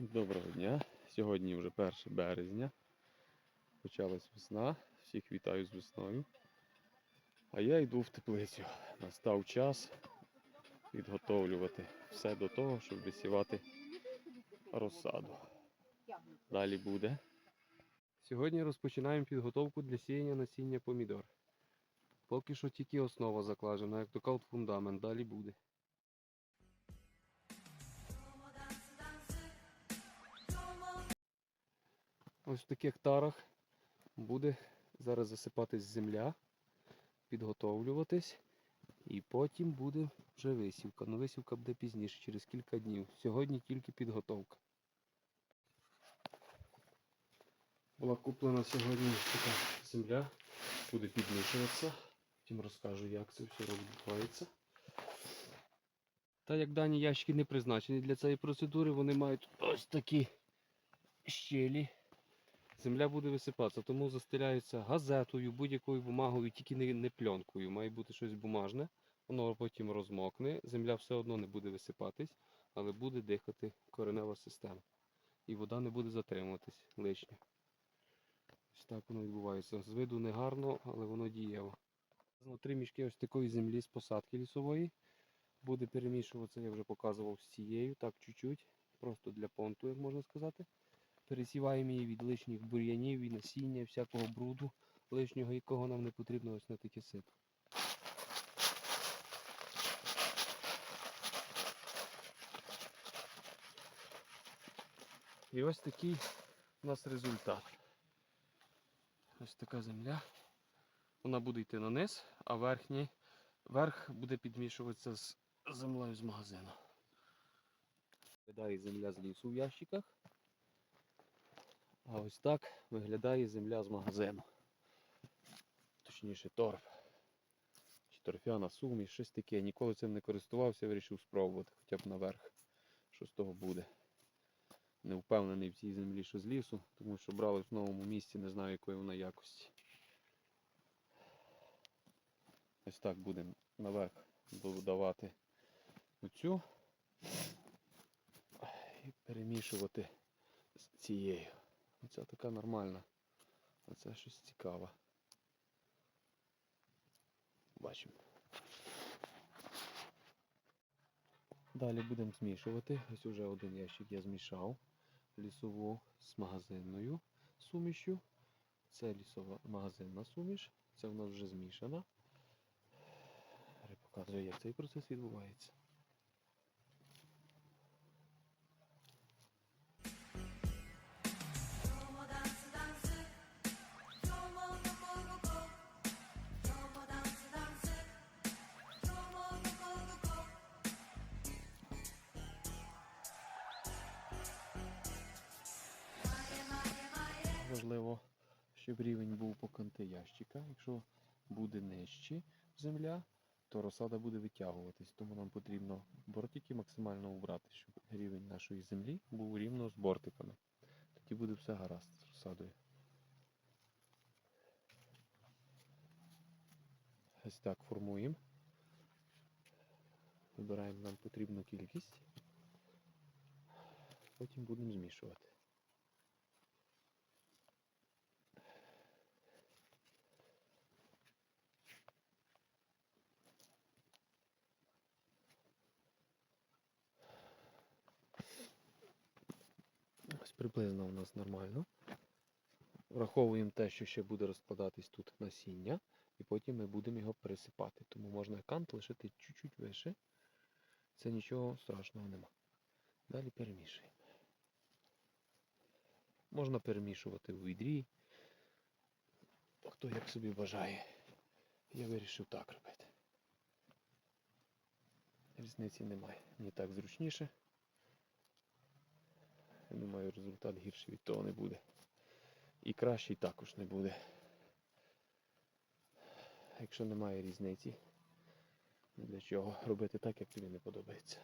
Всім доброго дня. Сьогодні вже 1 березня. Почалась весна. Всіх вітаю з весною. А я йду в теплицю. Настав час підготовлювати все до того, щоб висівати розсаду. Далі буде. Сьогодні розпочинаємо підготовку для сіяння насіння помідор. Поки що тільки основа закладена, як то кажуть, фундамент, далі буде. Ось в таких тарах буде зараз засипатись земля, підготовлюватись, і потім буде вже висівка. Ну висівка буде пізніше, через кілька днів. Сьогодні тільки підготовка. Була куплена сьогодні така земля, буде підмішуватися. Потім розкажу, як це все відбувається. Та як дані ящики не призначені для цієї процедури, вони мають ось такі щелі земля буде висипатися, тому застеляється газетою, будь-якою бумагою, тільки не, не пленкою. Має бути щось бумажне, воно потім розмокне, земля все одно не буде висипатись, але буде дихати коренева система. І вода не буде затримуватись лишня. Ось так воно відбувається. З виду не гарно, але воно дієво. Три мішки ось такої землі з посадки лісової. Буде перемішуватися, я вже показував з цією, так чуть-чуть, просто для понту, як можна сказати. Пересіваємо її від лишніх бур'янів і насіння, всякого бруду лишнього, якого нам не потрібно ось на таке сито. І ось такий у нас результат. Ось така земля. Вона буде йти на низ, а верхній верх буде підмішуватися з землею з магазину. Виглядає земля з лісу в ящиках. А ось так виглядає земля з магазину. Точніше торф. Чи торфяна суміш, щось таке. Я ніколи цим не користувався, вирішив спробувати хоча б наверх. Що з того буде. Не впевнений в цій землі, що з лісу, тому що брали в новому місці, не знаю якої вона якості. Ось так будемо наверх додавати оцю і перемішувати з цією. Оця така нормальна. А це щось цікаве. Бачимо. Далі будемо змішувати. Ось уже один ящик я змішав. Лісову з магазинною сумішю. Це лісова магазинна суміш. Це в нас вже змішана. Показую, як цей процес відбувається. Важливо, щоб рівень був по канти ящика. Якщо буде нижче земля, то розсада буде витягуватись. Тому нам потрібно бортики максимально убрати, щоб рівень нашої землі був рівно з бортиками. Тоді буде все гаразд з розсадою. Ось так формуємо. Вибираємо нам потрібну кількість. Потім будемо змішувати. Ось приблизно у нас нормально. Враховуємо те, що ще буде розкладатись тут насіння, і потім ми будемо його пересипати. Тому можна кант лишити чуть-чуть вище. Це нічого страшного нема. Далі перемішуємо. Можна перемішувати у відрі. Хто як собі бажає. Я вирішив так робити. Різниці немає. Мені так зручніше. Я думаю, результат гірший від того не буде. І кращий також не буде. Якщо немає різниці, для чого робити так, як тобі не подобається.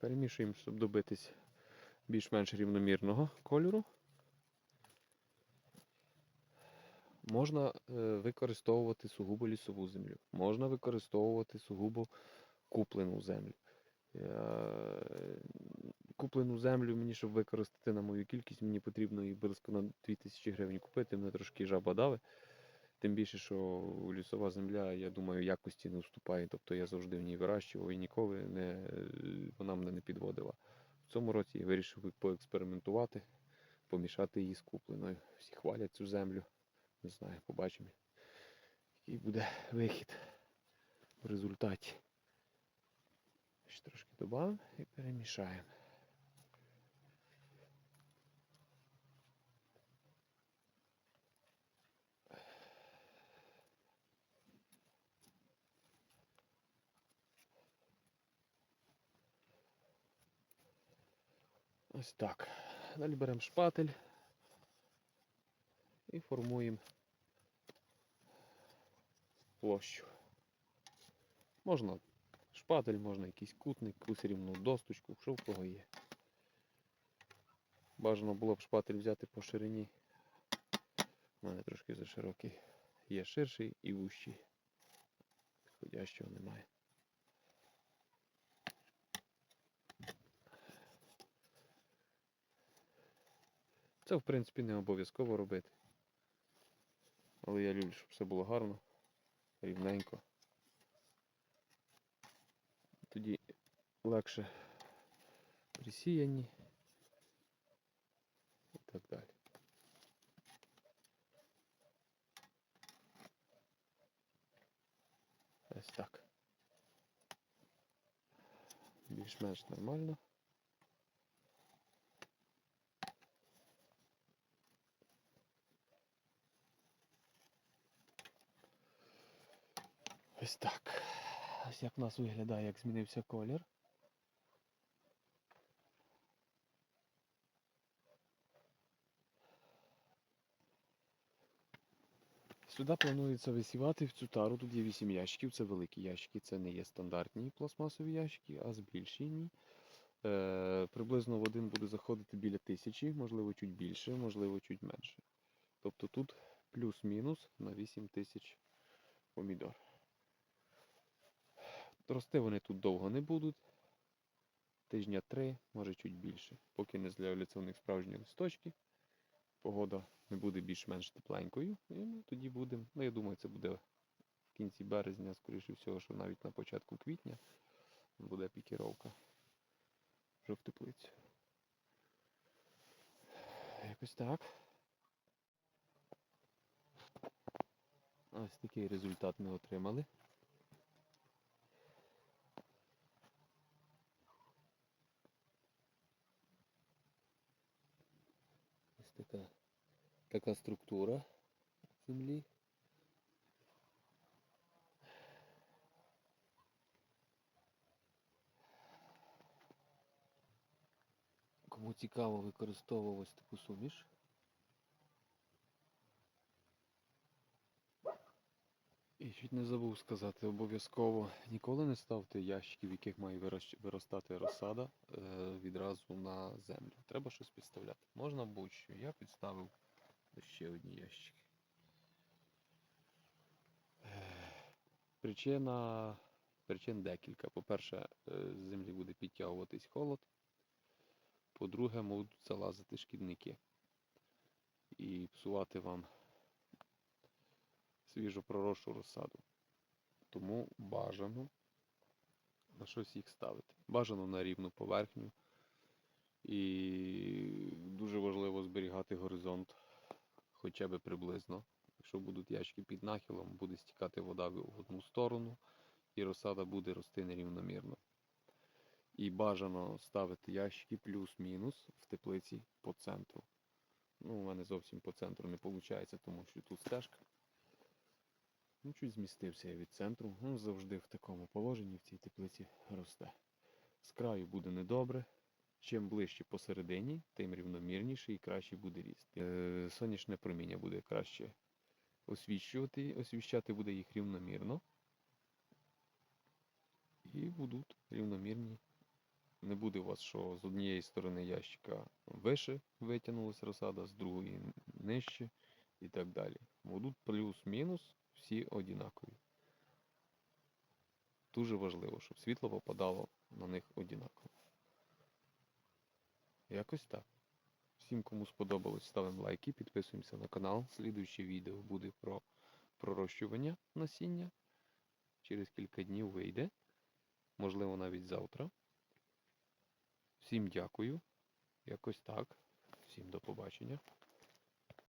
Перемішуємо, щоб добитись більш-менш рівномірного кольору. Можна е, використовувати сугубо лісову землю, можна використовувати сугубо куплену землю. Е, Куплену землю мені, щоб використати на мою кількість, мені потрібно її близько на 2000 гривень купити. Мене трошки жаба дави. Тим більше, що лісова земля, я думаю, якості не уступає. Тобто я завжди в ній вирощував і ніколи не, вона мене не підводила. В цьому році я вирішив поекспериментувати, помішати її з купленою. Всі хвалять цю землю. Не знаю, побачимо, який буде вихід в результаті. Ще трошки додамо і перемішаємо. Ось так. Далі беремо шпатель і формуємо площу. Можна шпатель, можна якийсь кутник, якусь рівну досточку, що в кого є. Бажано було б шпатель взяти по ширині. У мене трошки заширокий. Є ширший і вущий. Підходящого немає. Це, в принципі, не обов'язково робити. Але я люблю, щоб все було гарно, рівненько. Тоді легше присіяні і так далі. Ось так. Більш-менш нормально. Ось так. Ось як в нас виглядає, як змінився колір. Сюди планується висівати в цю тару. Тут є 8 ящиків, це великі ящики, це не є стандартні пластмасові ящики, а збільшені. Е, приблизно в один буде заходити біля тисячі, можливо, чуть більше, можливо, чуть менше. Тобто тут плюс-мінус на 8 тисяч помідор. Рости вони тут довго не будуть. Тижня три, може чуть більше. Поки не з'являться у них справжні листочки. Погода не буде більш-менш тепленькою. І ми тоді будемо. Ну, я думаю, це буде в кінці березня, скоріше всього, що навіть на початку квітня буде пікіровка вже в теплицю. Якось так. Ось такий результат ми отримали. Така, така структура землі. Кому цікаво використовувати таку суміш. І чуть не забув сказати, обов'язково ніколи не ставте ящики, в яких має виростати розсада е, відразу на землю. Треба щось підставляти. Можна будь-що. Я підставив ще одні ящики. Е, Причина, причин декілька. По-перше, е, з землі буде підтягуватись холод. По-друге, можуть залазити шкідники і псувати вам свіжо проросшу розсаду. Тому бажано на щось їх ставити. Бажано на рівну поверхню. І дуже важливо зберігати горизонт хоча б приблизно. Якщо будуть ящики під нахилом, буде стікати вода в одну сторону, і розсада буде рости нерівномірно. І бажано ставити ящики плюс-мінус в теплиці по центру. Ну, у мене зовсім по центру не виходить, тому що тут стежка. Ну, чуть змістився я від центру. Ну, завжди в такому положенні в цій теплиці росте. З краю буде недобре. Чим ближче посередині, тим рівномірніше і краще буде ріст. Е, сонячне проміння буде краще освіщувати, освіщати буде їх рівномірно. І будуть рівномірні. Не буде у вас, що з однієї сторони ящика вище витягнулася розсада, з другої нижче і так далі. Будуть плюс-мінус всі однакові. Дуже важливо, щоб світло попадало на них однаково. Якось так. Всім, кому сподобалось, ставимо лайки, підписуємося на канал. Слідуюче відео буде про пророщування насіння. Через кілька днів вийде. Можливо, навіть завтра. Всім дякую. Якось так. Всім до побачення.